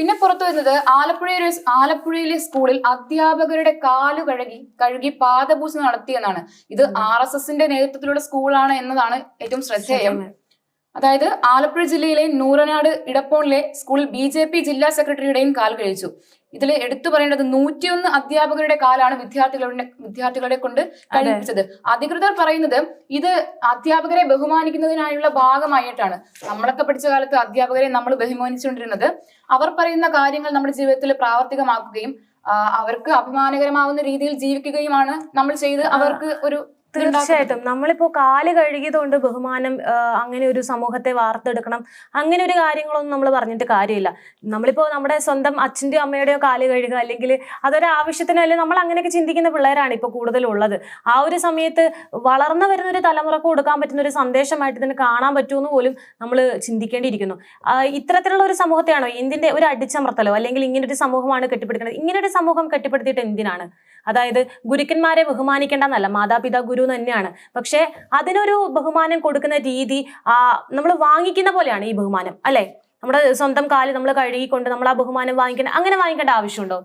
പിന്നെ പുറത്തു വരുന്നത് ആലപ്പുഴയിലെ ആലപ്പുഴയിലെ സ്കൂളിൽ അധ്യാപകരുടെ കാൽ കഴുകി കഴുകി പാദപൂജ നടത്തിയെന്നാണ് ഇത് ആർ എസ് എസിന്റെ നേതൃത്വത്തിലുള്ള സ്കൂളാണ് എന്നതാണ് ഏറ്റവും ശ്രദ്ധേയം. അതായത് ആലപ്പുഴ ജില്ലയിലെ നൂറനാട് ഇടപ്പോണിലെ സ്കൂളിൽ ബി ജെ പി ജില്ലാ സെക്രട്ടറിയുടെയും കാൽ കഴിച്ചു. ഇതിൽ എടുത്തു പറയേണ്ടത് നൂറ്റിയൊന്ന് അധ്യാപകരുടെ കാലാണ് വിദ്യാർത്ഥികളുടെ വിദ്യാർത്ഥികളെ കൊണ്ട് കഴിപ്പിച്ചത്. അധികൃതർ പറയുന്നത് ഇത് അധ്യാപകരെ ബഹുമാനിക്കുന്നതിനായുള്ള ഭാഗമായിട്ടാണ്. നമ്മളൊക്കെ പഠിച്ച കാലത്ത് അധ്യാപകരെ നമ്മൾ ബഹുമാനിച്ചുകൊണ്ടിരുന്നത്. അവർ പറയുന്ന കാര്യങ്ങൾ നമ്മുടെ ജീവിതത്തിൽ പ്രാവർത്തികമാക്കുകയും അവർക്ക് അഭിമാനകരമാവുന്ന രീതിയിൽ ജീവിക്കുകയുമാണ് നമ്മൾ ചെയ്ത് അവർക്ക് ഒരു. തീർച്ചയായിട്ടും. നമ്മളിപ്പോ കാൽ കഴുകിയത് കൊണ്ട് ബഹുമാനം അങ്ങനെ ഒരു സമൂഹത്തെ വാർത്തെടുക്കണം. അങ്ങനെ ഒരു കാര്യങ്ങളൊന്നും നമ്മൾ പറഞ്ഞിട്ട് കാര്യമില്ല. നമ്മളിപ്പോ നമ്മുടെ സ്വന്തം അച്ഛന്റെയോ അമ്മയുടെയോ കാൽ കഴുകുക അല്ലെങ്കിൽ അതൊരു ആവശ്യത്തിനോ അല്ലെങ്കിൽ നമ്മൾ അങ്ങനെയൊക്കെ ചിന്തിക്കുന്ന പിള്ളേരാണ് ഇപ്പൊ കൂടുതലും ഉള്ളത് ആ ഒരു സമയത്ത് വളർന്നു വരുന്ന ഒരു തലമുറയ്ക്ക് കൊടുക്കാൻ പറ്റുന്ന ഒരു സന്ദേശമായിട്ട് ഇതിനെ കാണാൻ പറ്റുമെന്ന് പോലും നമ്മൾ ചിന്തിക്കേണ്ടിയിരിക്കുന്നു. ഇത്തരത്തിലുള്ള ഒരു സമൂഹത്തെയാണോ? എന്തിന്റെ ഒരു അടിച്ചമർത്തലോ അല്ലെങ്കിൽ ഇങ്ങനെ ഒരു സമൂഹമാണ് കെട്ടിപ്പടുക്കുന്നത് ഇങ്ങനെ ഒരു സമൂഹം കെട്ടിപ്പടുത്തിയിട്ട് എന്തിനാണ്? അതായത് ഗുരുക്കന്മാരെ ബഹുമാനിക്കേണ്ടെന്നല്ല മാതാപിതാ ഗുരു തന്നെയാണ്. പക്ഷേ അതിനൊരു ബഹുമാനം കൊടുക്കുന്ന രീതി നമ്മൾ വാങ്ങിക്കുന്ന പോലെയാണ് ഈ ബഹുമാനം അല്ലെ? നമ്മുടെ സ്വന്തം കാൽ നമ്മൾ കഴുകിക്കൊണ്ട് നമ്മൾ ആ ബഹുമാനം വാങ്ങിക്കണം അങ്ങനെ വാങ്ങിക്കേണ്ട ആവശ്യമുണ്ടോ?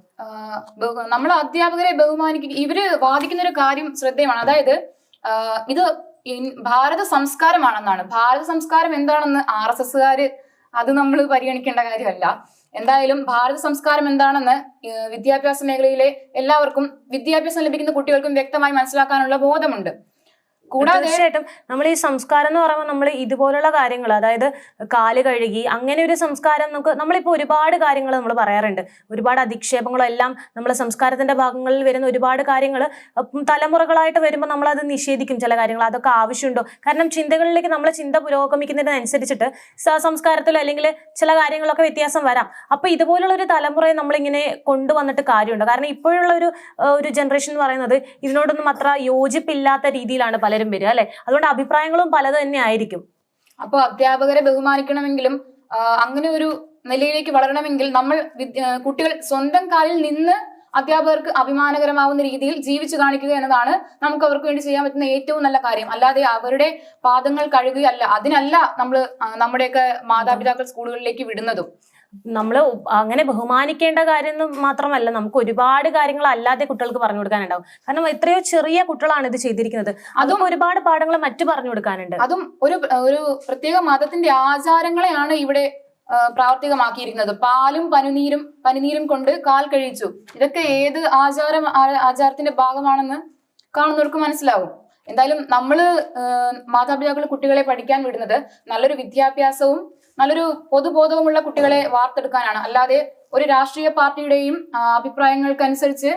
നമ്മൾ അധ്യാപകരെ ബഹുമാനിക്കുക ഇവർ വാദിക്കുന്ന ഒരു കാര്യം ശ്രദ്ധേയമാണ്. അതായത് ഇത് ഭാരത സംസ്കാരമാണെന്നാണ്. ഭാരത സംസ്കാരം എന്താണെന്ന് ആർ എസ് എസ്സുകാര് അത് നമ്മൾ പരിഗണിക്കേണ്ട കാര്യമല്ല. എന്തായാലും ഭാരത സംസ്കാരം എന്താണെന്ന് വിദ്യാഭ്യാസ മേഖലയിലെ എല്ലാവർക്കും വിദ്യാഭ്യാസം ലഭിക്കുന്ന കുട്ടികൾക്കും വ്യക്തമായി മനസ്സിലാക്കാനുള്ള ബോധമുണ്ട്. തീർച്ചയായിട്ടും നമ്മൾ ഈ സംസ്കാരം എന്ന് പറയുമ്പോൾ നമ്മൾ ഇതുപോലുള്ള കാര്യങ്ങൾ അതായത് കാൽ കഴുകി അങ്ങനെ ഒരു സംസ്കാരം നമുക്ക് നമ്മളിപ്പോൾ ഒരുപാട് കാര്യങ്ങൾ നമ്മൾ പറയാറുണ്ട്. ഒരുപാട് അധിക്ഷേപങ്ങളും എല്ലാം നമ്മളെ സംസ്കാരത്തിന്റെ ഭാഗങ്ങളിൽ വരുന്ന ഒരുപാട് കാര്യങ്ങൾ തലമുറകളായിട്ട് വരുമ്പോൾ നമ്മൾ അത് നിഷേധിക്കും ചില കാര്യങ്ങൾ. അതൊക്കെ ആവശ്യമുണ്ടോ? കാരണം ചിന്തകളിലേക്ക് നമ്മളെ ചിന്ത പുരോഗമിക്കുന്നതിനനുസരിച്ചിട്ട് സംസ്കാരത്തിലോ അല്ലെങ്കിൽ ചില കാര്യങ്ങളൊക്കെ വ്യത്യാസം വരാം. അപ്പൊ ഇതുപോലുള്ള ഒരു തലമുറയെ നമ്മളിങ്ങനെ കൊണ്ടുവന്നിട്ട് കാര്യമുണ്ടോ? കാരണം ഇപ്പോഴുള്ള ഒരു ഒരു ജനറേഷൻ എന്ന് പറയുന്നത് ഇതിനോടൊന്നും അത്ര യോജിപ്പില്ലാത്ത രീതിയിലാണ് പലരും വരിക അല്ലെ? അതുകൊണ്ട് അഭിപ്രായങ്ങളും പലത് തന്നെ ആയിരിക്കും. അപ്പോൾ അധ്യാപകരെ ബഹുമാനിക്കണമെങ്കിലും അങ്ങനെ ഒരു നിലയിലേക്ക് വളരണമെങ്കിൽ നമ്മൾ കുട്ടികൾ സ്വന്തം കാലിൽ നിന്ന് അധ്യാപകർക്ക് അഭിമാനകരമാവുന്ന രീതിയിൽ ജീവിച്ചു കാണിക്കുക എന്നതാണ് നമുക്ക് അവർക്ക് വേണ്ടി ചെയ്യാൻ പറ്റുന്ന ഏറ്റവും നല്ല കാര്യം. അല്ലാതെ അവരുടെ പാദങ്ങൾ കഴുകുകയല്ല അതിനല്ല നമ്മൾ നമ്മുടെയൊക്കെ മാതാപിതാക്കൾ സ്കൂളുകളിലേക്ക് വിടുന്നതും. നമ്മൾ അങ്ങനെ ബഹുമാനിക്കേണ്ട കാര്യം എന്ന് മാത്രമല്ല നമുക്ക് ഒരുപാട് കാര്യങ്ങൾ അല്ലാതെ കുട്ടികൾക്ക് പറഞ്ഞു കൊടുക്കാനുണ്ടാവും. കാരണം എത്രയോ ചെറിയ കുട്ടികളാണ് ഇത് ചെയ്തിരിക്കുന്നത്. അതും ഒരുപാട് പാഠങ്ങൾ മറ്റു പറഞ്ഞു കൊടുക്കാനുണ്ട്. അതും ഒരു ഒരു പ്രത്യേക മതത്തിന്റെ ആചാരങ്ങളെയാണ് ഇവിടെ പ്രാവർത്തികമാക്കിയിരിക്കുന്നത്. പാലും പനിനീരും പനിനീരും കൊണ്ട് കാൽ കഴിച്ചു. ഇതൊക്കെ ഏത് ആചാരം ആചാരത്തിന്റെ ഭാഗമാണെന്ന് കാണുന്നവർക്ക് മനസ്സിലാവും. എന്തായാലും നമ്മൾ മാതാപിതാക്കൾ കുട്ടികളെ പഠിക്കാൻ വിടുന്നത് നല്ലൊരു വിദ്യാഭ്യാസവും നല്ലൊരു പൊതുബോധവുമുള്ള കുട്ടികളെ വാർത്തെടുക്കാനാണ്. അല്ലാതെ ഒരു രാഷ്ട്രീയ പാർട്ടിയുടെയും അഭിപ്രായങ്ങൾക്കനുസരിച്ച്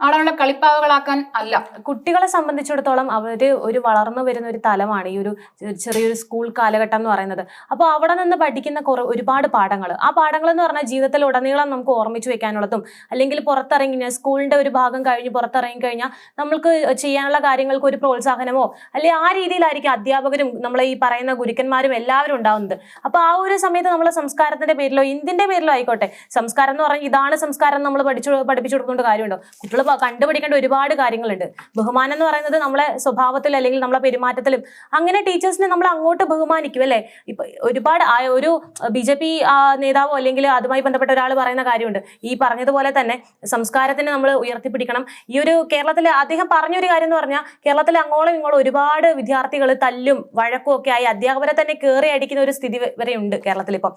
ആളുകളെ കളിപ്പാവകളാക്കാൻ അല്ല. കുട്ടികളെ സംബന്ധിച്ചിടത്തോളം അവർ ഒരു വളർന്നു വരുന്ന ഒരു തലമാണ് ഈ ഒരു ചെറിയൊരു സ്കൂൾ കാലഘട്ടം എന്ന് പറയുന്നത്. അപ്പോൾ അവിടെ നിന്ന് പഠിക്കുന്ന ഒരുപാട് പാഠങ്ങൾ ആ പാഠങ്ങൾ എന്ന് പറഞ്ഞാൽ ജീവിതത്തിൽ ഉടനീളം നമുക്ക് ഓർമ്മിച്ചു വെക്കാനുള്ളതും അല്ലെങ്കിൽ പുറത്തിറങ്ങി സ്കൂളിന്റെ ഒരു ഭാഗം കഴിഞ്ഞ് പുറത്തിറങ്ങി കഴിഞ്ഞാൽ നമ്മൾക്ക് ചെയ്യാനുള്ള കാര്യങ്ങൾക്ക് ഒരു പ്രോത്സാഹനമോ അല്ലെങ്കിൽ ആ രീതിയിലായിരിക്കും അധ്യാപകരും നമ്മളെ ഈ പറയുന്ന ഗുരുക്കന്മാരും എല്ലാവരും ഉണ്ടാവുന്നത്. അപ്പോൾ ആ ഒരു സമയത്ത് നമ്മളെ സംസ്കാരത്തിന്റെ പേരിലോ എന്തിന്റെ പേരിലോ ആയിക്കോട്ടെ സംസ്കാരം എന്ന് പറഞ്ഞാൽ ഇതാണ് സംസ്കാരം നമ്മൾ പഠിച്ചു പഠിപ്പിച്ചു കൊടുക്കേണ്ട കാര്യമുണ്ടോ? കുട്ടികൾ കണ്ടുപിടിക്കേണ്ട ഒരുപാട് കാര്യങ്ങളുണ്ട്. ബഹുമാനം എന്ന് പറയുന്നത് നമ്മളെ സ്വഭാവത്തിൽ അല്ലെങ്കിൽ നമ്മളെ പെരുമാറ്റത്തിലും അങ്ങനെ ടീച്ചേഴ്സിനെ നമ്മൾ അങ്ങോട്ട് ബഹുമാനിക്കും അല്ലെ? ഇപ്പൊ ഒരുപാട് ഒരു ബി ജെ പി നേതാവോ അല്ലെങ്കിൽ അതുമായി ബന്ധപ്പെട്ട ഒരാൾ പറയുന്ന കാര്യമുണ്ട്. ഈ പറഞ്ഞതുപോലെ തന്നെ സംസ്കാരത്തിനെ നമ്മൾ ഉയർത്തിപ്പിടിക്കണം. ഈ ഒരു കേരളത്തിലെ അദ്ദേഹം പറഞ്ഞൊരു കാര്യം എന്ന് പറഞ്ഞാൽ കേരളത്തിൽ അങ്ങോളം ഇങ്ങോളം ഒരുപാട് വിദ്യാർത്ഥികൾ തല്ലും വഴക്കും ഒക്കെ ആയി അധ്യാപകരെ തന്നെ കയറി അടിക്കുന്ന ഒരു സ്ഥിതി വരെയുണ്ട് കേരളത്തിൽ ഇപ്പം.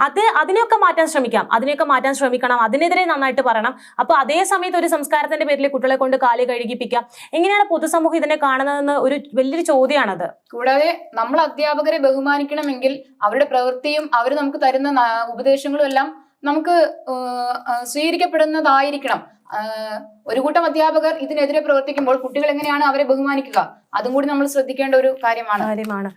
അത് അതിനെയൊക്കെ മാറ്റാൻ ശ്രമിക്കാം. അതിനെയൊക്കെ മാറ്റാൻ ശ്രമിക്കണം. അതിനെതിരെ നന്നായിട്ട് പറയണം. അപ്പൊ അതേ സമയത്ത് ഒരു സംസ്കാരത്തിന്റെ പേരിൽ കുട്ടികളെ കൊണ്ട് കാലി കഴുകിപ്പിക്കാം. എങ്ങനെയാണ് പൊതുസമൂഹം ഇതിനെ കാണുന്നതെന്ന് ഒരു വലിയൊരു ചോദ്യമാണത്. കൂടാതെ നമ്മൾ അധ്യാപകരെ ബഹുമാനിക്കണമെങ്കിൽ അവരുടെ പ്രവൃത്തിയും അവർ നമുക്ക് തരുന്ന ഉപദേശങ്ങളും എല്ലാം നമുക്ക് സ്വീകരിക്കപ്പെടുന്നതായിരിക്കണം. ഒരു കൂട്ടം അധ്യാപകർ ഇതിനെതിരെ പ്രവർത്തിക്കുമ്പോൾ കുട്ടികൾ എങ്ങനെയാണ് അവരെ ബഹുമാനിക്കുക? അതും കൂടി നമ്മൾ ശ്രദ്ധിക്കേണ്ട ഒരു കാര്യമാണ്. കാര്യമാണ്.